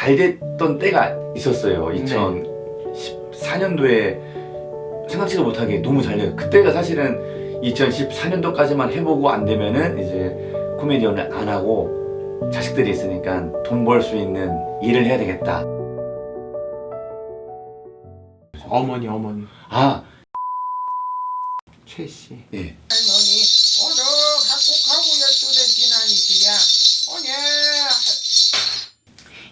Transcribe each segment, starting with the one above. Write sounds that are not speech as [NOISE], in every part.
잘 됐던 때가 있었어요. 네. 2014년도에 생각지도 못하게 너무 잘 돼요. 그때가 사실은 2014년도까지만 해보고 안 되면은 이제 코미디언을 안 하고 자식들이 있으니까 돈 벌 수 있는 일을 해야 되겠다. 어머니 어머니 아, 최 씨. 예.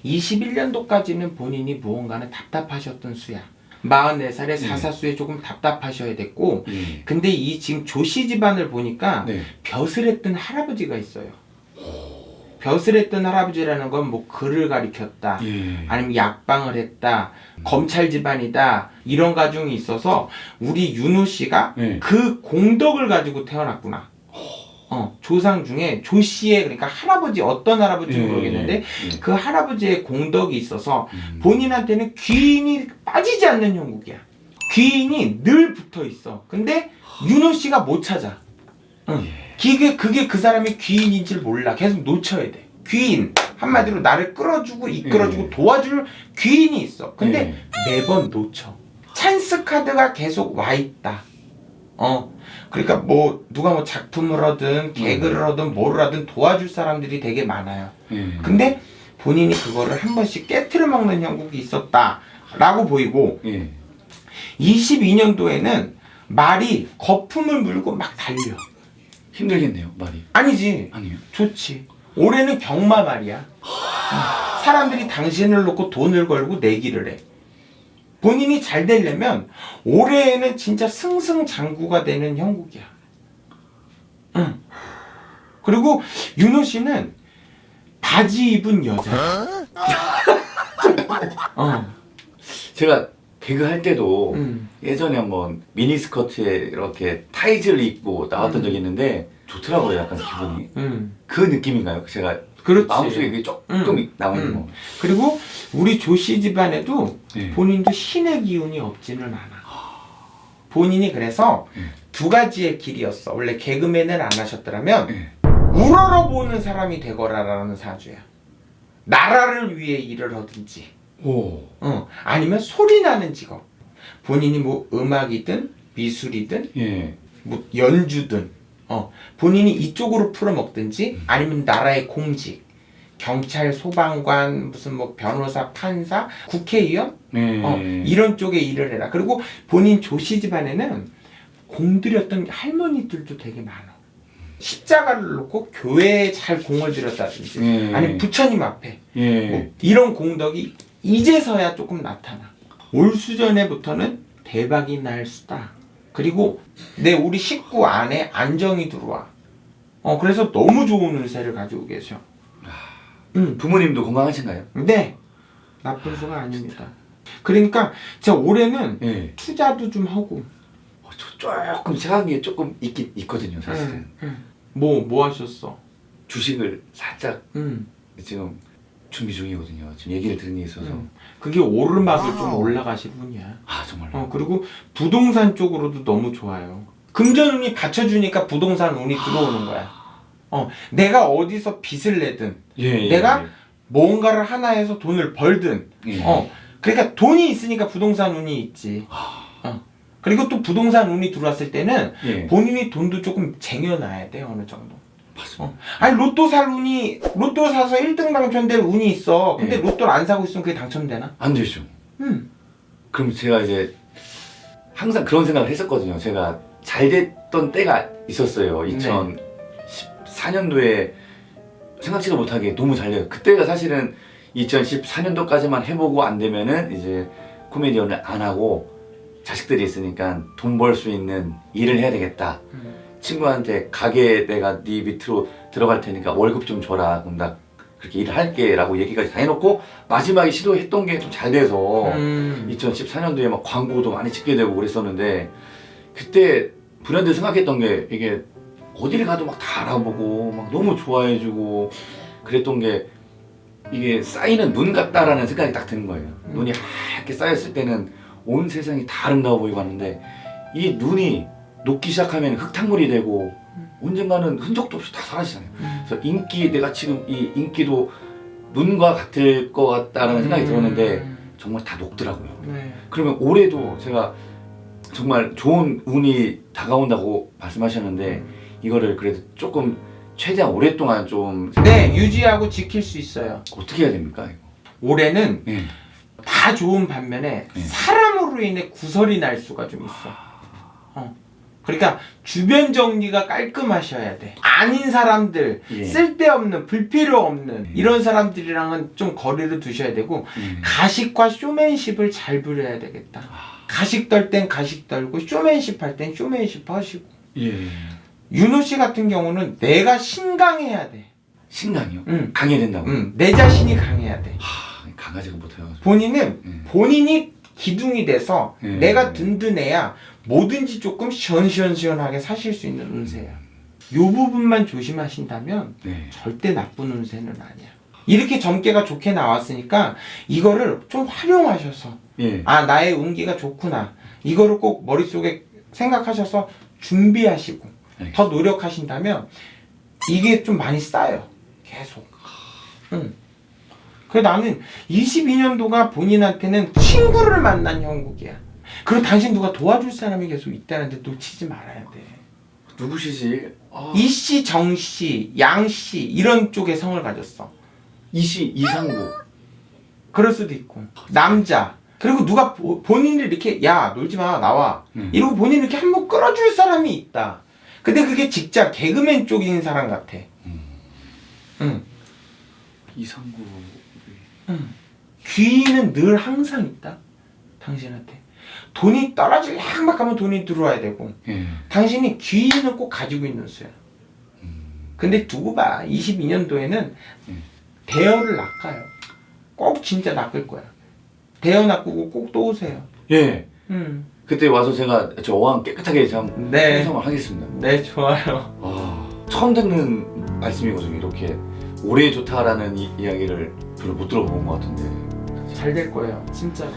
21년도까지는 본인이 무언가는 답답하셨던 수야. 44살에 사사수에 조금 답답하셔야 됐고 예. 근데 이 지금 조씨 집안을 보니까 네. 벼슬 했던 할아버지가 있어요. 벼슬 했던 할아버지라는 건 뭐 글을 가리켰다. 예. 아니면 약방을 했다. 검찰 집안이다. 이런 가중이 있어서 우리 윤호 씨가 네. 그 공덕을 가지고 태어났구나. 어, 조상 중에 조 씨의 그러니까 할아버지 어떤 할아버지는 예, 모르겠는데 예. 그 할아버지의 공덕이 있어서 음. 본인한테는 귀인이 빠지지 않는 형국이야. 귀인이 늘 붙어 있어. 근데 윤호 씨가 못 찾아. 응. 그게 그게 그 사람이 귀인인지를 몰라. 계속 놓쳐야 돼. 귀인 한마디로 나를 끌어주고 이끌어주고 예. 도와줄 귀인이 있어. 근데 예. 매번 놓쳐. 찬스 카드가 계속 와 있다. 어. 그러니까 뭐 누가 뭐 작품을 하든 개그를 하든 뭐를 하든 도와줄 사람들이 되게 많아요. 예. 근데 본인이 그거를 한 번씩 깨트려 먹는 형국이 있었다라고 보이고 예. 22년도에는 말이 거품을 물고 막 달려. 힘들겠네요, 말이. 아니지. 아니요. 좋지. 올해는 경마 말이야. 어, 사람들이 당신을 놓고 돈을 걸고 내기를 해. 본인이 잘 되려면 올해에는 진짜 승승장구가 되는 형국이야. 응. 그리고 윤호 씨는 바지 입은 여자. 어. 제가 개그 할 때도 음. 예전에 한번 미니스커트에 이렇게 타이즈를 입고 나왔던 음. 적이 있는데 좋더라고요, 약간 기분이. 음. 그 느낌인가요? 제가 그렇지. 마음속에 그게 조금 음. 남아 있는 음. 거. 그리고 우리 조씨 집안에도 네. 본인도 신의 기운이 없지는 않아. 본인이 그래서 음. 두 가지의 길이었어. 원래 개그맨을 안 하셨더라면 네. 우러러보는 사람이 되거라라는 사주야. 나라를 위해 일을 하든지, 오. 어, 아니면 소리 나는 직업. 본인이 뭐 음악이든 미술이든 예. 뭐 연주든, 어, 본인이 이쪽으로 풀어먹든지 아니면 나라의 공직, 경찰, 소방관, 무슨 뭐 변호사, 판사, 국회의원, 네. 어, 이런 쪽에 일을 해라. 그리고 본인 조씨 집안에는 공들였던 할머니들도 되게 많아. 십자가를 놓고 교회에 잘 공을 들였다든지, 예. 아니 부처님 앞에 예. 뭐 이런 공덕이 이제서야 조금 나타나. 올 수전에부터는 대박이 날 수다. 그리고 내 우리 식구 안에 안정이 들어와. 어 그래서 너무 좋은 운세를 가지고 계셔. 음, 부모님도 건강하신가요? 네 나쁜 수가 아닙니다. 그러니까 제가 올해는 예. 투자도 좀 하고. 어, 저 조금 생각이 조금 있긴 있거든요, 사실은. 음, 음. 뭐, 뭐 하셨어? 주식을 살짝 음, 지금 준비 중이거든요. 지금 얘기를 들은 게 있어서. 음. 그게 오르막을 좀 올라가실 분이야. 아, 정말요? 어, 그리고 부동산 쪽으로도 너무 좋아요. 금전운이 받쳐주니까 부동산 운이 들어오는 거야. 어, 내가 어디서 빚을 내든, 예, 예, 내가 뭔가를 하나 해서 돈을 벌든, 예. 어, 그러니까 돈이 있으니까 부동산 운이 있지. 어. 그리고 또 부동산 운이 들어왔을 때는 예. 본인이 돈도 조금 쟁여놔야 돼, 어느 정도. 맞습니다. 어. 아니, 로또 살 운이, 로또 사서 1등 당첨될 운이 있어. 근데 예. 로또를 안 사고 있으면 그게 당첨되나? 안 되죠. 음. 그럼 제가 이제 항상 그런 생각을 했었거든요. 제가 잘 됐던 때가 있었어요. 네. 2014년도에 생각지도 못하게 너무 잘 돼요. 그때가 사실은 2014년도까지만 해보고 안 되면은 이제 코미디언을 안 하고 자식들이 있으니까 돈 벌 수 있는 일을 해야 되겠다. 음. 친구한테 가게 내가 네 밑으로 들어갈 테니까 월급 좀 줘라. 그럼 나 그렇게 일을 할게라고 얘기까지 다 해놓고 마지막에 시도했던 게 좀 잘 돼서 음. 2014년도에 막 광고도 많이 찍게 되고 그랬었는데 그때 브랜드 생각했던 게 이게 어디를 가도 막 다 알아보고 막 너무 좋아해주고 그랬던 게 이게 쌓이는 눈 같다라는 생각이 딱 드는 거예요. 음. 눈이 하얗게 쌓였을 때는 온 세상이 다 아름다워 보이고 하는데 이 눈이 녹기 시작하면 흙탕물이 되고 언젠가는 흔적도 없이 다 사라지잖아요. 음. 그래서 인기 내가 지금 이 인기도 눈과 같을 것 같다는 생각이 들었는데 음. 정말 다 녹더라고요. 네. 그러면 올해도 제가 정말 좋은 운이 다가온다고 말씀하셨는데 이거를 그래도 조금 최대한 오랫동안 좀 네, 유지하고 지킬 수 있어요. 어떻게 해야 됩니까? 이거? 올해는 네. 다 좋은 반면에 네. 사람으로 인해 구설이 날 수가 좀 있어. 어. 그러니까 주변 정리가 깔끔하셔야 돼. 아닌 사람들, 예. 쓸데없는, 불필요 없는 네. 이런 사람들이랑은 좀 거리를 두셔야 되고 음. 가식과 쇼맨십을 잘 부려야 되겠다. 가식 떨 땐 가식 떨고 쇼맨십 할 땐 쇼맨십 하시고. 예. 윤호 씨 같은 경우는 내가 신강해야 돼. 신강이요? 응. 강해야 된다고? 응. 내 자신이 강해야 돼. 하, 강아지가 못해요. 본인은 예. 본인이 기둥이 돼서 예. 내가 든든해야 뭐든지 조금 시원시원시원하게 사실 수 있는 운세야. 요 부분만 조심하신다면 네. 절대 나쁜 운세는 아니야. 이렇게 점괘가 좋게 나왔으니까 이거를 좀 활용하셔서 예. 아 나의 운기가 좋구나 이거를 꼭 머릿속에 생각하셔서 준비하시고 알겠습니다. 더 노력하신다면 이게 좀 많이 쌓여요. 계속. 응. 그래 나는 22년도가 본인한테는 친구를 만난 형국이야. 그리고 당신 누가 도와줄 사람이 계속 있다는데 놓치지 말아야 돼. 누구시지? 아, 이씨, 정씨, 양씨 이런 쪽의 성을 가졌어. 이시 이상구. 그럴 수도 있고 남자 그리고 누가 보- 본인을 이렇게 야 놀지 마 나와 음. 이러고 본인 이렇게 한번 끌어줄 사람이 있다. 근데 그게 직장 개그맨 쪽인 사람 같아. 음. 응. 이상구. 응. 귀는 늘 항상 있다. 당신한테. 돈이 떨어질 향막 가면 돈이 들어와야 되고 예. 당신이 귀는 꼭 가지고 있는 수야. 근데 두고 봐. 22년도에는 음. 대여를 낚아요. 꼭 진짜 낚을 거야. 대여 낚고 꼭 또 오세요. 예. 음. 그때 와서 제가 저 어항 깨끗하게 참 네. 청소를 하겠습니다. 네, 좋아요. 아, 처음 듣는 말씀이거든요. 이렇게 올해 좋다라는 이, 이야기를 별로 못 들어본 것 같은데. 잘 될 거예요. 진짜로.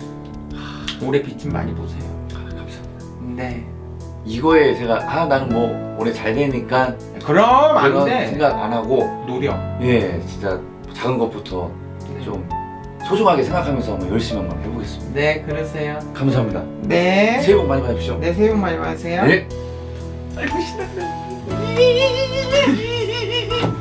올해 빛좀 많이 보세요. 아, 감사합니다. 네. 이거에 제가 아 나는 뭐 올해 잘 되니까 그럼 안 그런 돼. 생각 안 하고 노력. 예 진짜 작은 것부터 네. 좀 소중하게 생각하면서 한번 열심히 한번 해보겠습니다. 네, 그러세요. 감사합니다. 네. 새해 복 많이 받으십시오. 네, 새해 복 많이 받으세요. 네. 아이고 신난다. [LAUGHS]